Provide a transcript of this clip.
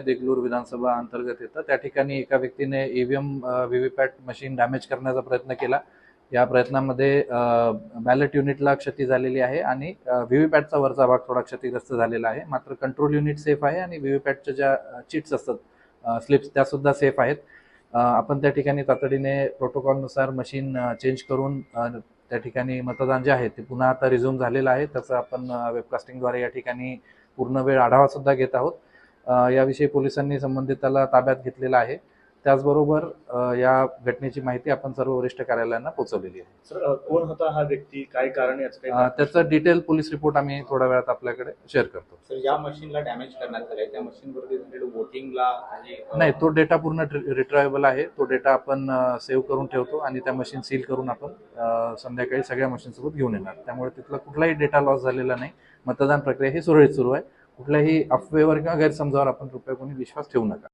देगलूर विधानसभा अंतर्गत येतं. त्या ठिकाणी एका व्यक्तीने ईव्हीएम व्हीव्हीपॅट मशीन डॅमेज करण्याचा प्रयत्न केला. या प्रयत्नामध्ये बॅलेट युनिटला क्षती झालेली आहे आणि व्हीव्हीपॅटचा वरचा भाग थोडा क्षतिग्रस्त झालेला आहे. मात्र कंट्रोल युनिट सेफ आहे आणि व्हीव्हीपॅटच्या ज्या चिट्स असतात स्लिप्स त्या सुद्धा सेफ आहेत. आपण त्या ठिकाणी तातडीने प्रोटोकॉलनुसार मशीन चेंज करून त्या ठिकाणी मतदान जे आहे ते पुन्हा आता रिझ्यूम झालेलं आहे. त्याचं आपण वेबकास्टिंगद्वारे या ठिकाणी पूर्ण वेळ आढावा सुद्धा घेत आहोत. याविषयी पोलिसांनी संबंधिताला ताब्यात घेतलेला आहे. त्याचबरोबर या घटनेची माहिती आपण सर्व वरिष्ठ कार्यालयांना पोहोचवलेली आहे. कोण होता हा व्यक्ती? काय कारण त्याचं डिटेल पोलीस रिपोर्ट आम्ही थोड्या वेळात आपल्याकडे शेअर करतो. सर ज्या मशीनला डॅमेज करण्यात आलंय. त्या मशीनवरती वोटिंगला नाही तो डेटा पूर्ण रिट्रायबल आहे. तो डेटा आपण सेव्ह करून ठेवतो आणि त्या मशीन सील करून आपण संध्याकाळी सगळ्या मशीन सोबत घेऊन येणार. त्यामुळे तिथला कुठलाही डेटा लॉस झालेला नाही. मतदान प्रक्रिया ही सुरळीत सुरू आहे. कुठल्याही अफवेवर किंवा गैरसमजावर आपण कृपया कोणी विश्वास ठेवू नका.